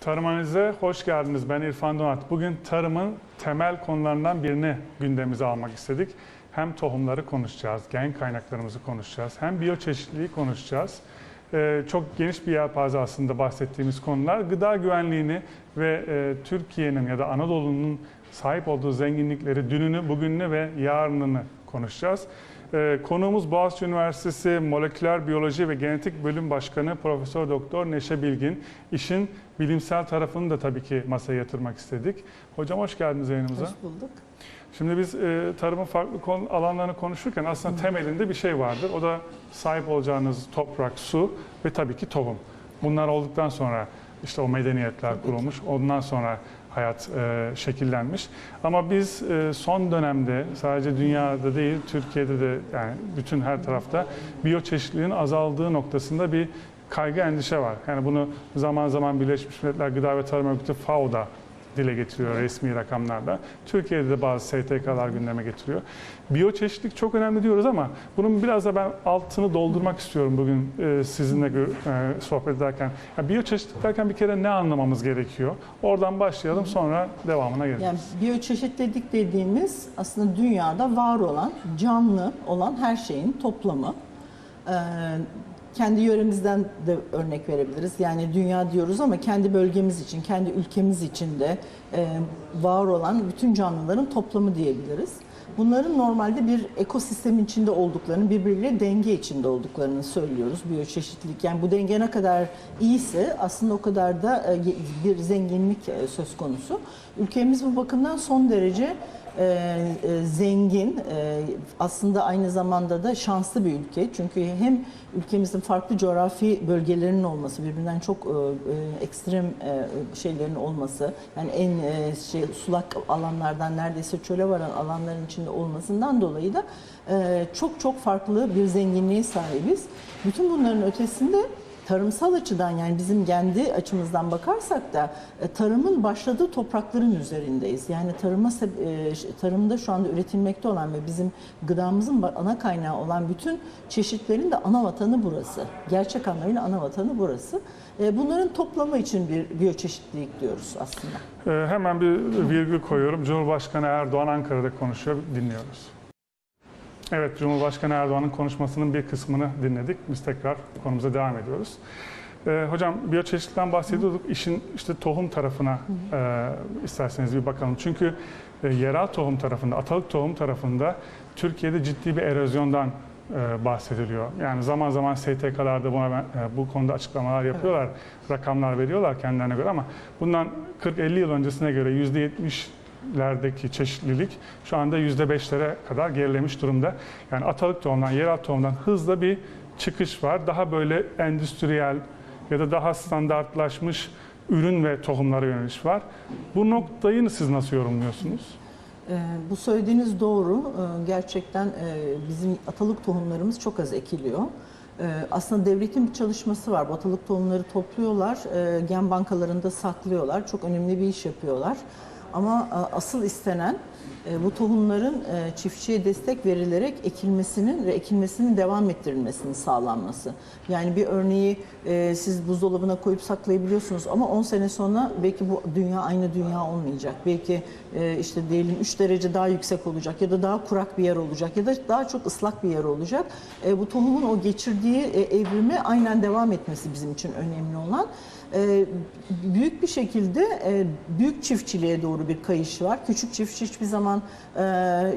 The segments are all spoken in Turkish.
Tarım Analize hoş geldiniz. Ben İrfan Donat. Bugün tarımın temel konularından birini gündemimize almak istedik. Hem tohumları konuşacağız, gen kaynaklarımızı konuşacağız, hem biyoçeşitliliği konuşacağız. Ee, çok geniş bir yelpaze aslında bahsettiğimiz konular. Gıda güvenliğini ve e, Türkiye'nin ya da Anadolu'nun sahip olduğu zenginlikleri, dününü, bugününü ve yarınını konuşacağız. Ee, konuğumuz Boğaziçi Üniversitesi Moleküler Biyoloji ve Genetik Bölüm Başkanı Profesör Doktor Neşe Bilgin. İşin bilimsel tarafını da tabii ki masaya yatırmak istedik. Hocam hoş geldiniz yayınımıza. Hoş bulduk. Şimdi biz e, tarımın farklı konu, alanlarını konuşurken aslında temelinde bir şey vardır. O da sahip olacağınız toprak, su ve tabii ki tohum. Bunlar olduktan sonra işte o medeniyetler kurulmuş. Ondan sonra hayat e, şekillenmiş. Ama biz e, son dönemde sadece dünyada değil Türkiye'de de yani bütün her tarafta biyoçeşitliliğin azaldığı noktasında bir kaygı endişe var. Yani bunu zaman zaman Birleşmiş Milletler Gıda ve Tarım Örgütü FAO'da dile getiriyor resmi rakamlarla. Türkiye'de de bazı STK'lar gündeme getiriyor. Biyoçeşitlik çok önemli diyoruz ama bunun biraz da ben altını doldurmak istiyorum bugün e, sizinle e, sohbet ederken. Ya biyoçeşitlik derken bir kere ne anlamamız gerekiyor? Oradan başlayalım sonra devamına geliriz. Yani biyoçeşitlilik dediğimiz aslında dünyada var olan, canlı olan her şeyin toplamı. Kendi yöremizden de örnek verebiliriz. Yani dünya diyoruz ama kendi bölgemiz için, kendi ülkemiz için de e, var olan bütün canlıların toplamı diyebiliriz. Bunların normalde bir ekosistemin içinde olduklarını, birbiriyle denge içinde olduklarını söylüyoruz biyoçeşitlilik. Yani bu denge ne kadar iyiyse aslında o kadar da e, bir zenginlik e, söz konusu. Ülkemiz bu bakımdan son derece e, e, zengin, e, aslında aynı zamanda da şanslı bir ülke. Çünkü hem ülkemizin farklı coğrafi bölgelerinin olması, birbirinden çok e, e, ekstrem e, şeylerin olması, yani en e, şey sulak alanlardan neredeyse çöle varan alanların içinde olmasından dolayı da e, çok çok farklı bir zenginliğe sahibiz. Bütün bunların ötesinde tarımsal açıdan yani bizim kendi açımızdan bakarsak da e, tarımın başladığı toprakların üzerindeyiz. Yani tarıma e, tarımda şu anda üretilmekte olan ve bizim gıdamızın ana kaynağı olan bütün çeşitlerin de ana vatanı burası. Gerçek anlamıyla ana vatanı burası. E, Bunların toplamı için bir biyoçeşitlilik diyoruz aslında. Hemen bir virgül koyuyorum. Cumhurbaşkanı Erdoğan Ankara'da konuşuyor. Dinliyoruz. Evet, Cumhurbaşkanı Erdoğan'ın konuşmasının bir kısmını dinledik. Biz tekrar konumuza devam ediyoruz. Ee, hocam biyoçeşitlikten bahsediyorduk. İşin işte tohum tarafına e, isterseniz bir bakalım. Çünkü e, yerel tohum tarafında, atalık tohum tarafında Türkiye'de ciddi bir erozyondan e, bahsediliyor. Yani zaman zaman STK'larda buna ben- e, bu konuda açıklamalar yapıyorlar, rakamlar veriyorlar kendilerine göre ama bundan 40-50 yıl öncesine göre %70'lerdeki çeşitlilik şu anda %5'lere kadar gerilemiş durumda. Yani atalık tohumdan, yerel tohumdan hızla bir çıkış var. Daha böyle endüstriyel ya da daha standartlaşmış ürün ve tohumlara yöneliş var. Bu noktayı siz nasıl yorumluyorsunuz? Ee, Bu söylediğiniz doğru. Ee, Gerçekten e, bizim atalık tohumlarımız çok az ekiliyor. Ee, Aslında devletin bir çalışması var. Bu atalık tohumları topluyorlar, e, gen bankalarında saklıyorlar. Çok önemli bir iş yapıyorlar. Ama e, asıl istenen bu tohumların e, çiftçiye destek verilerek ekilmesinin ve ekilmesinin devam ettirilmesinin sağlanması. Yani bir örneği e, siz buzdolabına koyup saklayabiliyorsunuz ama 10 sene sonra belki bu dünya aynı dünya olmayacak. Belki e, işte diyelim 3 derece daha yüksek olacak ya da daha kurak bir yer olacak ya da daha çok ıslak bir yer olacak. E, bu tohumun o geçirdiği e, evrime aynen devam etmesi bizim için önemli olan. E, büyük bir şekilde e, büyük çiftçiliğe doğru bir kayış var. Küçük çiftçi hiçbir zaman e,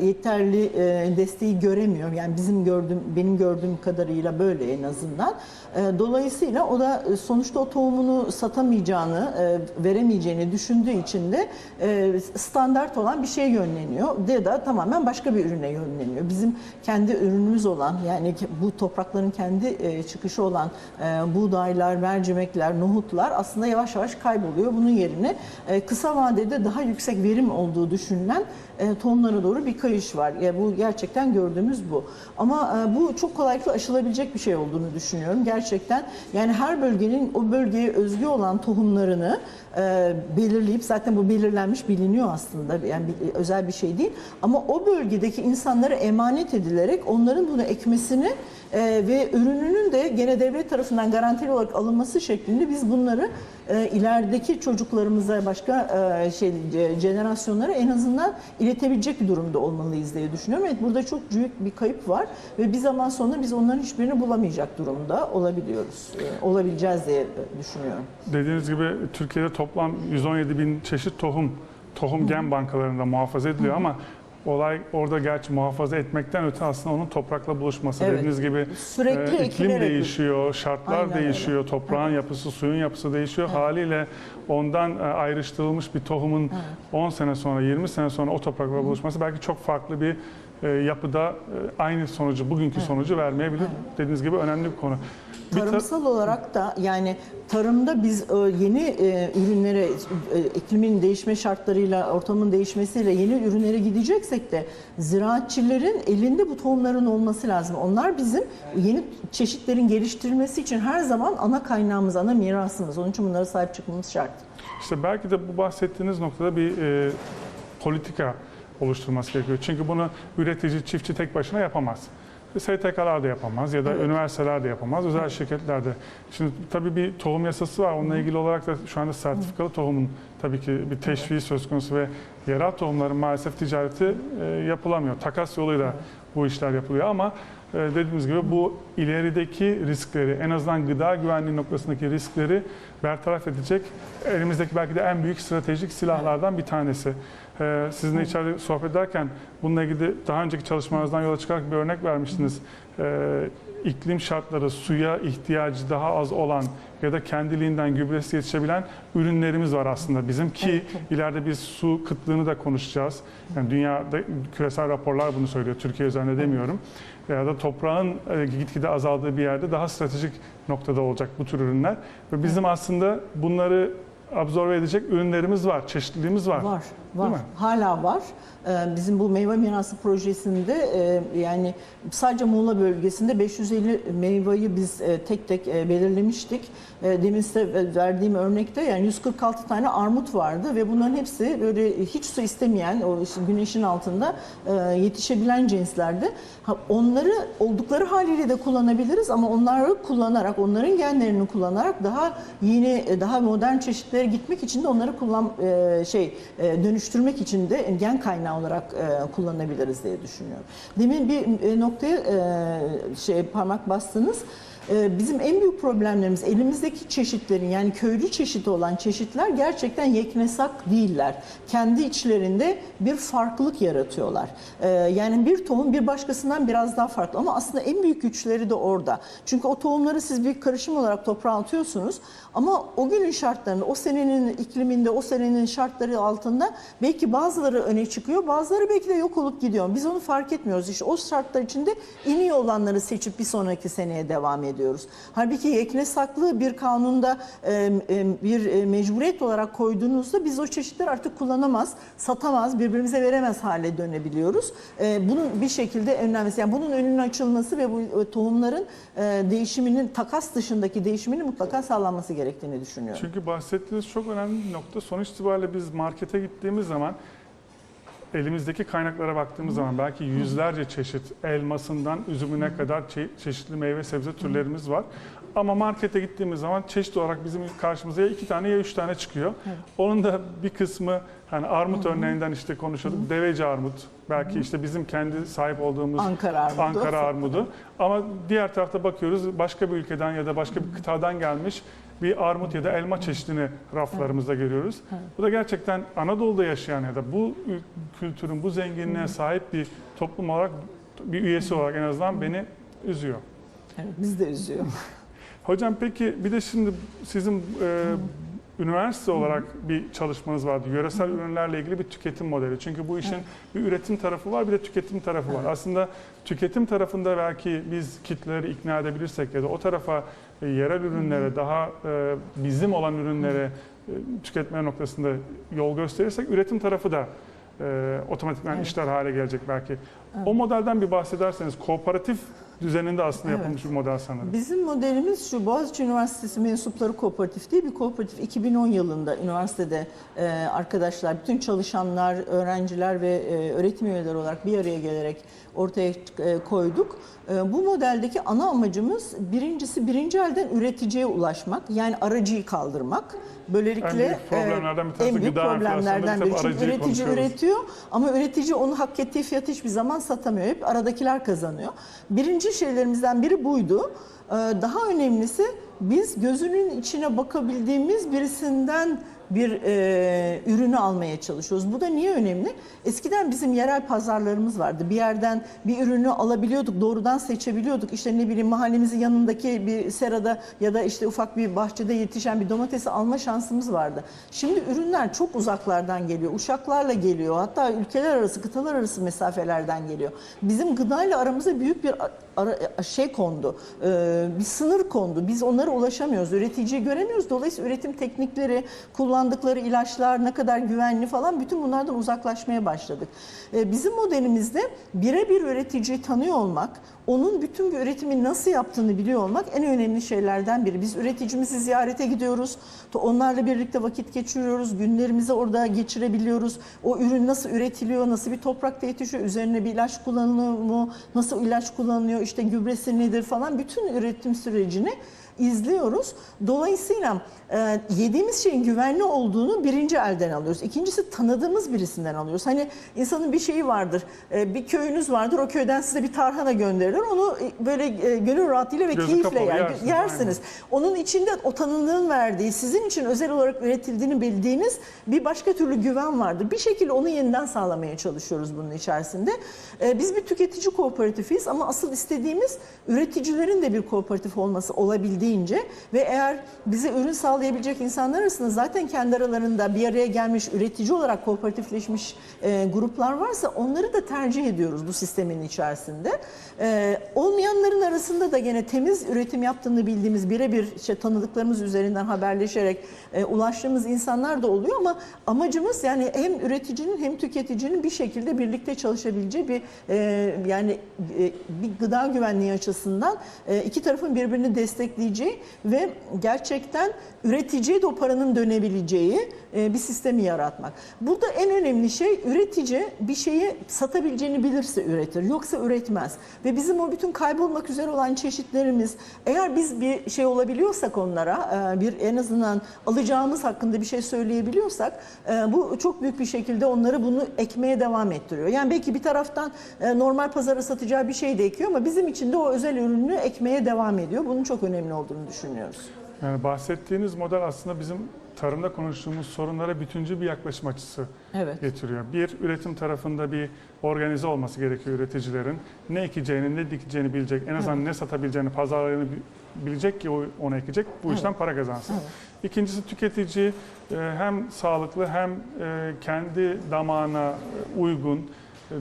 yeterli e, desteği göremiyor. Yani bizim gördüğüm, benim gördüğüm kadarıyla böyle en azından. E, dolayısıyla o da e, sonuçta o tohumunu satamayacağını, e, veremeyeceğini düşündüğü için de e, standart olan bir şeye yönleniyor. Ya da tamamen başka bir ürüne yönleniyor. Bizim kendi ürünümüz olan yani bu toprakların kendi e, çıkışı olan e, buğdaylar, mercimekler, nohutlar aslında yavaş yavaş kayboluyor. Bunun yerine e, kısa vadede daha yüksek verim olduğu düşünülen e, tohumlara doğru bir kayış var. Ya bu gerçekten gördüğümüz bu. Ama e, bu çok kolaylıkla aşılabilecek bir şey olduğunu düşünüyorum. Gerçekten yani her bölgenin o bölgeye özgü olan tohumlarını e, belirleyip zaten bu belirlenmiş biliniyor aslında. Yani bir- özel bir şey değil. Ama o bölgedeki insanlara emanet edilerek onların bunu ekmesini e, ve ürününün de gene devlet tarafından garantili olarak alınması şeklinde biz bunları e, ilerideki çocuklarımıza, başka e, şey e, jenerasyonlara en azından iletebilecek bir durumda olmalıyız diye düşünüyorum. Evet burada çok büyük bir kayıp var ve bir zaman sonra biz onların hiçbirini bulamayacak durumda olabiliyoruz. E, olabileceğiz diye düşünüyorum. Dediğiniz gibi Türkiye'de toplam 117 bin çeşit tohum, tohum gen bankalarında muhafaza ediliyor ama olay orada gerçi muhafaza etmekten öte aslında onun toprakla buluşması. Evet. Dediğiniz gibi Sürekli e, iklim değişiyor, şartlar Aynen öyle. değişiyor, toprağın yapısı, suyun yapısı değişiyor. Haliyle ondan e, ayrıştırılmış bir tohumun 10 sene sonra, 20 sene sonra o toprakla buluşması belki çok farklı bir yapıda e, aynı sonucu, bugünkü sonucu vermeyebilir. Dediğiniz gibi önemli bir konu. Bir Tarımsal olarak da yani tarımda biz e, yeni e, ürünlere, e, iklimin değişme şartlarıyla, ortamın değişmesiyle yeni ürünlere gideceksek de ziraatçilerin elinde bu tohumların olması lazım. Onlar bizim yeni çeşitlerin geliştirilmesi için her zaman ana kaynağımız, ana mirasımız. Onun için bunlara sahip çıkmamız şart. İşte belki de bu bahsettiğiniz noktada bir e, politika oluşturması gerekiyor. Çünkü bunu üretici, çiftçi tek başına yapamaz. STK'lar da yapamaz ya da üniversiteler de yapamaz, özel şirketler de. Şimdi tabii bir tohum yasası var. Onunla ilgili olarak da şu anda sertifikalı tohumun tabii ki bir teşviği söz konusu ve yerel tohumların maalesef ticareti e, yapılamıyor. Takas yoluyla bu işler yapılıyor ama e, dediğimiz gibi bu ilerideki riskleri, en azından gıda güvenliği noktasındaki riskleri bertaraf edecek elimizdeki belki de en büyük stratejik silahlardan bir tanesi. Ee, sizinle içeride sohbet ederken bununla ilgili daha önceki çalışmalarınızdan yola çıkarak bir örnek vermiştiniz. Ee, iklim şartları, suya ihtiyacı daha az olan ya da kendiliğinden gübresi yetişebilen ürünlerimiz var aslında bizim ki ileride biz su kıtlığını da konuşacağız. Yani dünyada küresel raporlar bunu söylüyor. Türkiye üzerinde demiyorum. Ya da toprağın e, gitgide azaldığı bir yerde daha stratejik noktada olacak bu tür ürünler. Ve bizim aslında bunları absorbe edecek ürünlerimiz var, çeşitliliğimiz var. Var, var. mi? Hala var. Ee, Bizim bu meyve mirası projesinde e, yani sadece Muğla bölgesinde 550 meyveyi biz e, tek tek e, belirlemiştik. E, Demin size verdiğim örnekte yani 146 tane armut vardı ve bunların hepsi böyle hiç su istemeyen, o işte güneşin altında e, yetişebilen cinslerdi. Ha, Onları oldukları haliyle de kullanabiliriz ama onları kullanarak, onların genlerini kullanarak daha yeni, daha modern çeşitlere gitmek için de onları kullan e, şey e, dönüştürmek için de gen kaynağı olarak e, kullanabiliriz diye düşünüyorum. Demin bir e, noktaya e, şey parmak bastınız. E, Bizim en büyük problemlerimiz elimizdeki çeşitlerin yani köylü çeşidi olan çeşitler gerçekten yeknesak değiller. Kendi içlerinde bir farklılık yaratıyorlar. E, Yani bir tohum bir başkasından biraz daha farklı ama aslında en büyük güçleri de orada. Çünkü o tohumları siz bir karışım olarak toprağa atıyorsunuz ama o günün şartlarında, o senenin ikliminde, o senenin şartları altında belki bazıları öne çıkıyor, bazıları belki de yok olup gidiyor. Biz onu fark etmiyoruz. İşte o şartlar içinde en iyi olanları seçip bir sonraki seneye devam ediyoruz. Halbuki yeknesaklı bir kanunda bir e, mecburiyet olarak koyduğunuzda biz o çeşitleri artık kullanamaz, satamaz, birbirimize veremez hale dönebiliyoruz. E, Bunun bir şekilde önlenmesi, yani bunun önünün açılması ve bu e, tohumların değişiminin, takas dışındaki değişiminin mutlaka sağlanması gerektiğini düşünüyorum. Çünkü bahsettiğiniz çok önemli bir nokta. Sonuç itibariyle biz markete gittiğimiz zaman elimizdeki kaynaklara baktığımız zaman belki yüzlerce çeşit elmasından üzümüne kadar çe- çeşitli meyve sebze türlerimiz var. Ama markete gittiğimiz zaman çeşit olarak bizim karşımıza ya iki tane ya üç tane çıkıyor. Onun da bir kısmı hani armut örneğinden işte konuşuyorduk. Deveci armut. Belki işte bizim kendi sahip olduğumuz Ankara armudu. Ankara armudu. Ama diğer tarafta bakıyoruz başka bir ülkeden ya da başka bir kıtadan gelmiş bir armut ya da elma çeşidini raflarımızda görüyoruz. Bu da gerçekten Anadolu'da yaşayan ya da bu ül- kültürün, bu zenginliğe sahip bir toplum olarak, bir üyesi olarak en azından beni üzüyor. Evet, biz de üzüyor. Hocam peki bir de şimdi sizin e, üniversite olarak bir çalışmanız vardı. Yöresel ürünlerle ilgili bir tüketim modeli. Çünkü bu işin bir üretim tarafı var bir de tüketim tarafı var. Aslında tüketim tarafında belki biz kitleleri ikna edebilirsek ya da o tarafa e, yerel ürünlere daha e, bizim olan ürünlere e, tüketme noktasında yol gösterirsek üretim tarafı da e, otomatikman Evet. işler hale gelecek belki. O modelden bir bahsederseniz kooperatif düzeninde aslında Evet. yapılmış bir model sanırım. Bizim modelimiz şu Boğaziçi Üniversitesi mensupları kooperatif değil bir kooperatif 2010 yılında üniversitede e, arkadaşlar, bütün çalışanlar, öğrenciler ve e, öğretim üyeleri olarak bir araya gelerek ortaya e, koyduk. E, Bu modeldeki ana amacımız birincisi birinci elden üreticiye ulaşmak. Yani aracıyı kaldırmak. Böylelikle En büyük problemlerden bir e, tanesi en büyük gıda problemlerden biri. Çünkü üretici üretiyor ama üretici onu hak ettiği fiyatı hiçbir zaman satamıyor. Hep aradakiler kazanıyor. Birinci şeylerimizden biri buydu. Daha önemlisi biz gözünün içine bakabildiğimiz birisinden bir e, ürünü almaya çalışıyoruz. Bu da niye önemli? Eskiden bizim yerel pazarlarımız vardı. Bir yerden bir ürünü alabiliyorduk, doğrudan seçebiliyorduk. İşte ne bileyim mahallemizin yanındaki bir serada ya da işte ufak bir bahçede yetişen bir domatesi alma şansımız vardı. Şimdi ürünler çok uzaklardan geliyor. Uçaklarla geliyor. Hatta ülkeler arası, kıtalar arası mesafelerden geliyor. Bizim gıdayla aramıza büyük bir ara- şey kondu. Ee, bir sınır kondu. Biz onlara ulaşamıyoruz. Üreticiyi göremiyoruz. Dolayısıyla üretim teknikleri, kullandıkları ilaçlar ne kadar güvenli falan bütün bunlardan uzaklaşmaya başladık. Ee, bizim modelimizde birebir üreticiyi tanıyor olmak, onun bütün bir üretimi nasıl yaptığını biliyor olmak en önemli şeylerden biri. Biz üreticimizi ziyarete gidiyoruz. Onlarla birlikte vakit geçiriyoruz. Günlerimizi orada geçirebiliyoruz. O ürün nasıl üretiliyor, nasıl bir toprakta yetişiyor, üzerine bir ilaç kullanılıyor mu, nasıl ilaç kullanılıyor, işte gübresi nedir falan bütün üretim sürecini izliyoruz. Dolayısıyla e, yediğimiz şeyin güvenli olduğunu birinci elden alıyoruz. İkincisi tanıdığımız birisinden alıyoruz. Hani insanın bir şeyi vardır, e, bir köyünüz vardır, o köyden size bir tarhana gönderilir. Onu e, böyle e, gönül rahatlığıyla ve Gözü keyifle yer, yersiniz, yersiniz. Onun içinde o tanınığın verdiği, sizin için özel olarak üretildiğini bildiğiniz bir başka türlü güven vardır. Bir şekilde onu yeniden sağlamaya çalışıyoruz bunun içerisinde. Ee, Biz bir tüketici kooperatifiyiz ama asıl istediğimiz üreticilerin de bir kooperatif olması olabildiğince ve eğer bize ürün sağlayabilecek insanlar arasında zaten kendi aralarında bir araya gelmiş üretici olarak kooperatifleşmiş e, gruplar varsa onları da tercih ediyoruz bu sistemin içerisinde. Ee, olmayanların arasında da gene temiz üretim yaptığını bildiğimiz birebir işte tanıdıklarımız üzerinden haberleşerek e, ulaştığımız insanlar da oluyor ama amacımız yani hem üreticinin hem tüketicinin bir şekilde birlikte çalışabileceği bir e, yani e, bir gıda güvenliği açısından e, iki tarafın birbirini destekleyeceği ve gerçekten üreticiye de o paranın dönebileceği bir sistemi yaratmak. Burada en önemli şey üretici bir şeyi satabileceğini bilirse üretir. Yoksa üretmez. Ve bizim o bütün kaybolmak üzere olan çeşitlerimiz eğer biz bir şey olabiliyorsak onlara e, bir en azından alacağımız hakkında bir şey söyleyebiliyorsak e, bu çok büyük bir şekilde onları bunu ekmeye devam ettiriyor. Yani belki bir taraftan e, normal pazara satacağı bir şey de ekiyor ama bizim için de o özel ürünü ekmeye devam ediyor. Bunun çok önemli olduğunu düşünüyoruz. Yani bahsettiğiniz model aslında bizim tarımda konuştuğumuz sorunlara bütüncül bir yaklaşım açısı Evet. getiriyor. Bir, üretim tarafında bir organize olması gerekiyor üreticilerin. Ne ekeceğini, ne dikeceğini bilecek, en azından ne satabileceğini, pazarlarını bi- bilecek ki o onu ekecek, bu Evet. işten para kazansın. Evet. İkincisi tüketici e, hem sağlıklı hem e, kendi damağına e, uygun,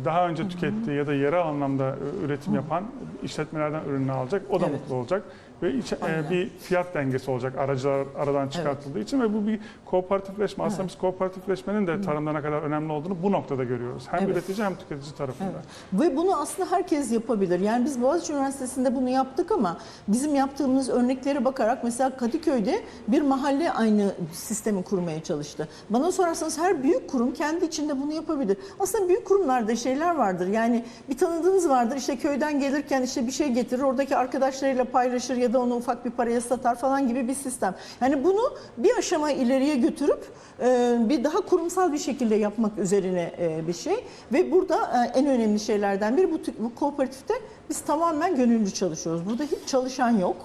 daha önce tükettiği ya da yerel anlamda üretim yapan işletmelerden ürünü alacak. O da Evet. mutlu olacak ve iç- e, bir fiyat dengesi olacak aracılar aradan çıkartıldığı için ve bu bir kooperatifleşme. Aslında Evet. biz kooperatifleşmenin de tarımda ne kadar önemli olduğunu bu noktada görüyoruz. Hem Evet. üretici hem tüketici tarafında. Evet. Ve bunu aslında herkes yapabilir. Yani biz Boğaziçi Üniversitesi'nde bunu yaptık ama bizim yaptığımız örneklere bakarak mesela Kadıköy'de bir mahalle aynı sistemi kurmaya çalıştı. Bana sorarsanız her büyük kurum kendi içinde bunu yapabilir. Aslında büyük kurumlarda şeyler vardır. Yani bir tanıdığınız vardır. İşte köyden gelirken işte bir şey getirir. Oradaki arkadaşlarıyla paylaşır ya da onu ufak bir paraya satar falan gibi bir sistem. Yani bunu bir aşama ileriye götürüp e, bir daha kurumsal bir şekilde yapmak üzerine e, bir şey. Ve burada e, en önemli şeylerden biri bu, bu kooperatifte biz tamamen gönüllü çalışıyoruz. Burada hiç çalışan yok.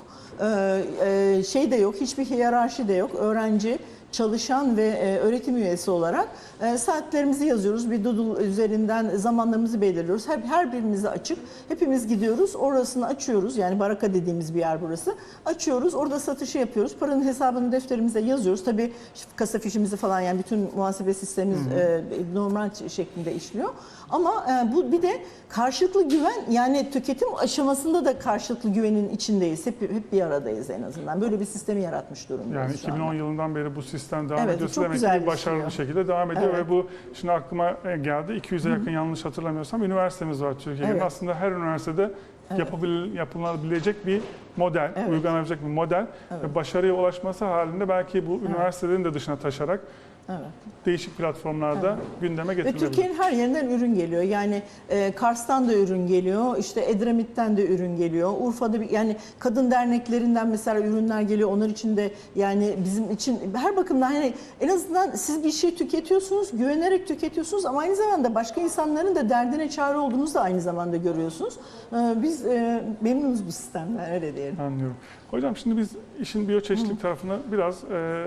Şey de yok, hiçbir hiyerarşi de yok. Öğrenci, çalışan ve e, öğretim üyesi olarak e, saatlerimizi yazıyoruz. Bir Doodle üzerinden zamanlarımızı belirliyoruz. Her, her birimize açık. Hepimiz gidiyoruz. Orasını açıyoruz. Yani baraka dediğimiz bir yer burası. Açıyoruz. Orada satışı yapıyoruz. Paranın hesabını defterimize yazıyoruz. Tabii kasa fişimizi falan yani bütün muhasebe sistemimiz e, normal şeklinde işliyor. Ama e, bu bir de karşılıklı güven yani tüketim aşamasında da karşılıklı güvenin içindeyiz. Hep, hep bir aradayız en azından. Böyle bir sistemi yaratmış durumdayız Yani şu 2010 anda. yılından beri bu sistem devam Evet, ediyorsa çok demek güzel ki bir başarılı bir şey. şekilde devam ediyor Evet. ve bu şimdi aklıma e, geldi 200'e yakın yanlış hatırlamıyorsam üniversitemiz var Türkiye'de. Evet. Aslında her üniversitede Evet. yapabil, yapılabilecek bir model, Evet. uygulanabilecek bir model ve başarıya ulaşması halinde belki bu üniversitelerin de dışına taşarak Evet. değişik platformlarda gündeme Ve getirilebilir. Türkiye'nin her yerinden ürün geliyor. Yani e, Kars'tan da ürün geliyor, işte Edremit'ten de ürün geliyor. Urfa'da bir, yani kadın derneklerinden mesela ürünler geliyor. Onlar için de yani bizim için her bakımdan hani en azından siz bir şey tüketiyorsunuz, güvenerek tüketiyorsunuz ama aynı zamanda başka insanların da derdine çare olduğunuzu da aynı zamanda görüyorsunuz. E, biz e, memnunuz bu sistemden öyle diyelim. Anlıyorum. Hocam şimdi biz işin biyoçeşitlilik tarafını biraz e,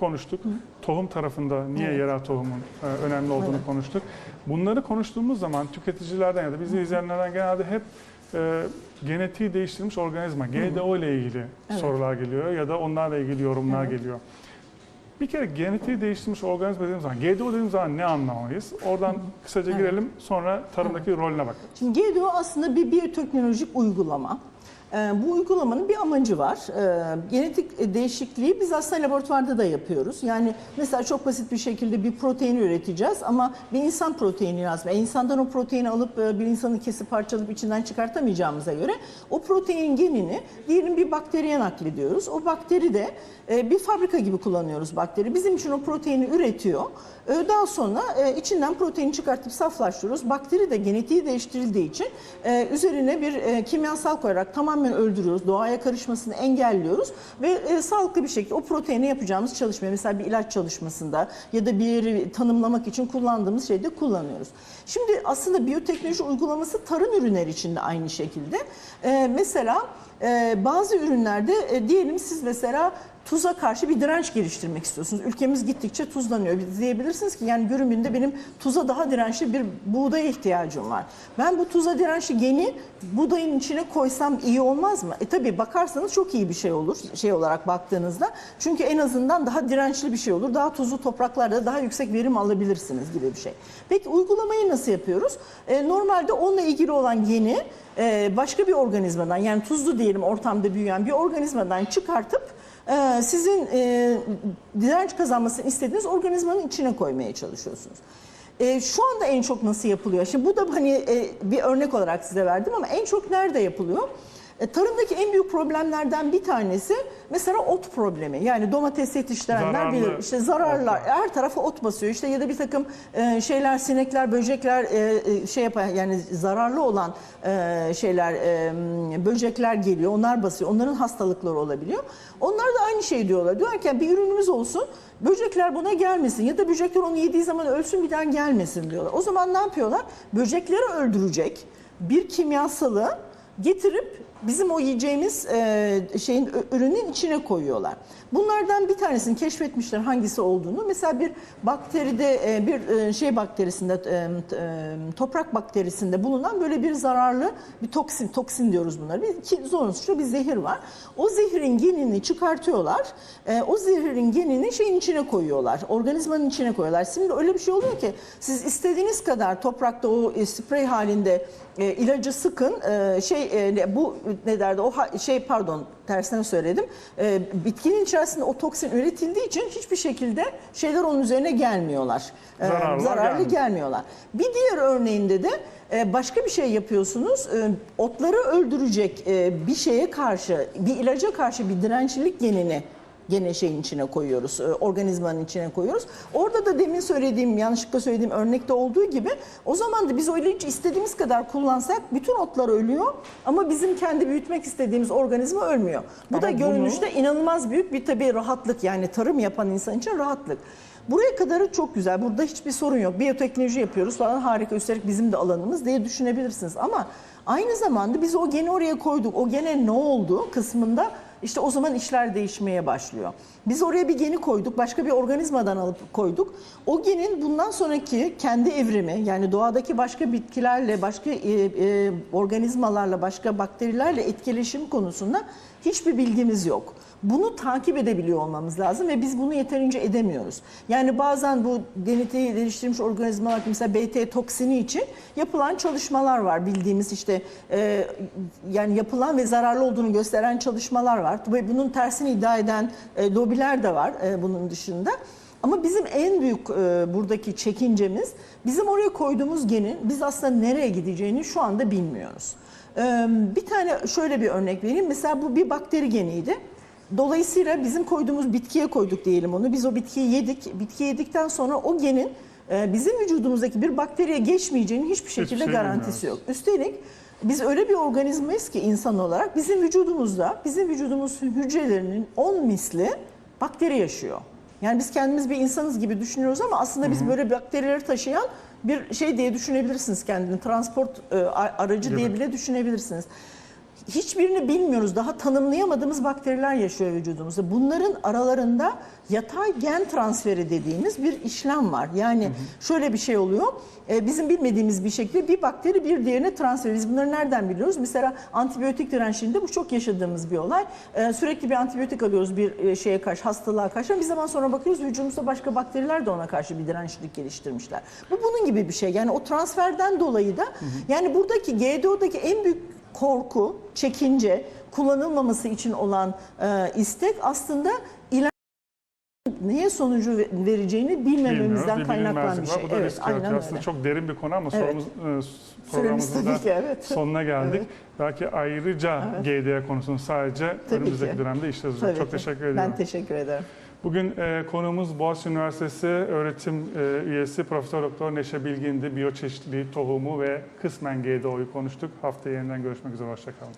konuştuk. Tohum tarafında niye Evet. yerel tohumun e, önemli olduğunu Evet. konuştuk. Bunları konuştuğumuz zaman tüketicilerden ya da bizi izleyenlerden genelde hep e, genetiği değiştirilmiş organizma, GDO ile ilgili Evet. sorular geliyor ya da onlarla ilgili yorumlar Evet. geliyor. Bir kere genetiği değiştirilmiş organizma dediğimiz zaman, GDO dediğimiz zaman ne anlamalıyız? Oradan kısaca Evet. girelim, sonra tarımdaki rolüne bakalım. Şimdi GDO aslında bir biyoteknolojik uygulama. Ee, Bu uygulamanın bir amacı var. Ee, Genetik değişikliği biz aslında laboratuvarda da yapıyoruz. Yani mesela çok basit bir şekilde bir protein üreteceğiz ama bir insan proteini lazım. E, insandan o proteini alıp e, bir insanı kesip parçalayıp içinden çıkartamayacağımıza göre o protein genini diyelim bir bakteriye naklediyoruz. O bakteri de e, bir fabrika gibi kullanıyoruz bakteri. Bizim için o proteini üretiyor. E, Daha sonra içinden proteini çıkartıp saflaştırıyoruz. Bakteri de genetiği değiştirildiği için üzerine bir kimyasal koyarak tamamen öldürüyoruz. Doğaya karışmasını engelliyoruz ve e, sağlıklı bir şekilde o proteine yapacağımız çalışma mesela bir ilaç çalışmasında ya da bir yeri tanımlamak için kullandığımız şeyde kullanıyoruz. Şimdi aslında biyoteknoloji uygulaması tarım ürünleri için de aynı şekilde. E, mesela e, bazı ürünlerde e, diyelim siz mesela tuza karşı bir direnç geliştirmek istiyorsunuz. Ülkemiz gittikçe tuzlanıyor. Diyebilirsiniz ki yani görünümünde benim tuza daha dirençli bir buğdaya ihtiyacım var. Ben bu tuza dirençli geni buğdayın içine koysam iyi olmaz mı? E tabii bakarsanız çok iyi bir şey olur şey olarak baktığınızda. Çünkü en azından daha dirençli bir şey olur. Daha tuzlu topraklarda daha yüksek verim alabilirsiniz gibi bir şey. Peki uygulamayı nasıl yapıyoruz? E, normalde onunla ilgili olan geni e, başka bir organizmadan yani tuzlu diyelim ortamda büyüyen bir organizmadan çıkartıp ee, sizin e, direnç kazanmasını istediğiniz organizmanın içine koymaya çalışıyorsunuz. E, şu anda en çok nasıl yapılıyor? Şimdi bu da hani e, bir örnek olarak size verdim ama en çok nerede yapılıyor? E, tarımdaki en büyük problemlerden bir tanesi mesela ot problemi. Yani domates yetiştirenler Zararlı bilir. İşte zararlar. otlar. Her tarafa ot basıyor. İşte ya da bir takım e, şeyler, sinekler, böcekler e, e, şey yapan yani zararlı olan e, şeyler, e, böcekler geliyor. Onlar basıyor. Onların hastalıkları olabiliyor. Onlar da aynı şey diyorlar. Diyorlar bir ürünümüz olsun. Böcekler buna gelmesin ya da böcekler onu yediği zaman ölsün bir daha gelmesin diyorlar. O zaman ne yapıyorlar? Böcekleri öldürecek bir kimyasalı getirip bizim o yiyeceğimiz e, şeyin ürünün içine koyuyorlar. Bunlardan bir tanesini keşfetmişler hangisi olduğunu. Mesela bir bakteride e, bir e, şey bakterisinde e, e, toprak bakterisinde bulunan böyle bir zararlı bir toksin toksin diyoruz bunlara. Bir ki sonuçta bir zehir var. O zehrin genini çıkartıyorlar. E, o zehrin genini şeyin içine koyuyorlar. Organizmanın içine koyuyorlar. Şimdi öyle bir şey oluyor ki siz istediğiniz kadar toprakta o e, sprey halinde e, ilacı sıkın. E, şey e, bu ne derdi? O ha- şey pardon tersine söyledim. E, bitkinin içerisinde o toksin üretildiği için hiçbir şekilde şeyler onun üzerine gelmiyorlar. E, zararlı gelmiyor. gelmiyorlar. Bir diğer örneğinde de e, başka bir şey yapıyorsunuz. E, Otları öldürecek e, bir şeye karşı, bir ilaca karşı bir dirençlilik genini gene şeyin içine koyuyoruz, e, organizmanın içine koyuyoruz. Orada da demin söylediğim, yanlışlıkla söylediğim örnekte olduğu gibi o zaman da biz o ilacı istediğimiz kadar kullansak bütün otlar ölüyor ama bizim kendi büyütmek istediğimiz organizma ölmüyor. Bu Ama da bunu- görünüşte inanılmaz büyük bir tabii rahatlık yani tarım yapan insan için rahatlık. Buraya kadarı çok güzel. Burada hiçbir sorun yok. Biyoteknoloji yapıyoruz falan harika. Üstelik bizim de alanımız diye düşünebilirsiniz. Ama aynı zamanda biz o geni oraya koyduk. O gene ne oldu kısmında işte o zaman işler değişmeye başlıyor. Biz oraya bir geni koyduk. Başka bir organizmadan alıp koyduk. O genin bundan sonraki kendi evrimi yani doğadaki başka bitkilerle, başka e, e, organizmalarla, başka bakterilerle etkileşim konusunda hiçbir bilgimiz yok. Bunu takip edebiliyor olmamız lazım ve biz bunu yeterince edemiyoruz. Yani bazen bu genetiği geliştirilmiş organizmalar mesela BT toksini için yapılan çalışmalar var. Bildiğimiz işte e, yani yapılan ve zararlı olduğunu gösteren çalışmalar var. Ve bunun tersini iddia eden e, lobiler de var e, bunun dışında. Ama bizim en büyük e, buradaki çekincemiz bizim oraya koyduğumuz genin biz aslında nereye gideceğini şu anda bilmiyoruz. Ee, Bir tane şöyle bir örnek vereyim. Mesela bu bir bakteri geniydi. Dolayısıyla bizim koyduğumuz bitkiye koyduk diyelim onu. Biz o bitkiyi yedik. Bitkiyi yedikten sonra o genin e, bizim vücudumuzdaki bir bakteriye geçmeyeceğinin hiçbir şekilde şey garantisi yok. Üstelik biz öyle bir organizmayız ki insan olarak bizim vücudumuzda bizim vücudumuz hücrelerinin 10 misli bakteri yaşıyor. Yani biz kendimiz bir insanız gibi düşünüyoruz ama aslında biz böyle bakterileri taşıyan bir şey diye düşünebilirsiniz kendini. Transport e, aracı Gibi. diye bile düşünebilirsiniz. Hiçbirini bilmiyoruz. Daha tanımlayamadığımız bakteriler yaşıyor vücudumuzda. Bunların aralarında yatay gen transferi dediğimiz bir işlem var. Yani şöyle bir şey oluyor. Ee, Bizim bilmediğimiz bir şekilde bir bakteri bir diğerine transfer. Biz bunları nereden biliyoruz? Mesela antibiyotik dirençliğinde bu çok yaşadığımız bir olay. Ee, Sürekli bir antibiyotik alıyoruz bir e, şeye karşı, hastalığa karşı. Bir zaman sonra bakıyoruz vücudumuzda başka bakteriler de ona karşı bir dirençlilik geliştirmişler. Bu bunun gibi bir şey. Yani o transferden dolayı da yani buradaki GDO'daki en büyük korku, çekince, kullanılmaması için olan e, istek aslında ilaç neye sonucu ve- vereceğini bilmememizden bir kaynaklanan bir şey. Bu da Evet, risk aynen Aslında öyle. çok derin bir konu ama Evet. sorumuz, e, programımızın da ki evet. sonuna geldik. Evet. Belki ayrıca Evet. GDA konusunu sadece Tabii önümüzdeki ki. dönemde. Tabii Çok ki. teşekkür ediyorum. Ben teşekkür ederim. Bugün e, konuğumuz Boğaziçi Üniversitesi öğretim e, üyesi Profesör Doktor Neşe Bilgin'di. Biyoçeşitliliği, tohumu ve kısmen GDO'yu konuştuk. Haftaya yeniden görüşmek üzere. Hoşçakalın.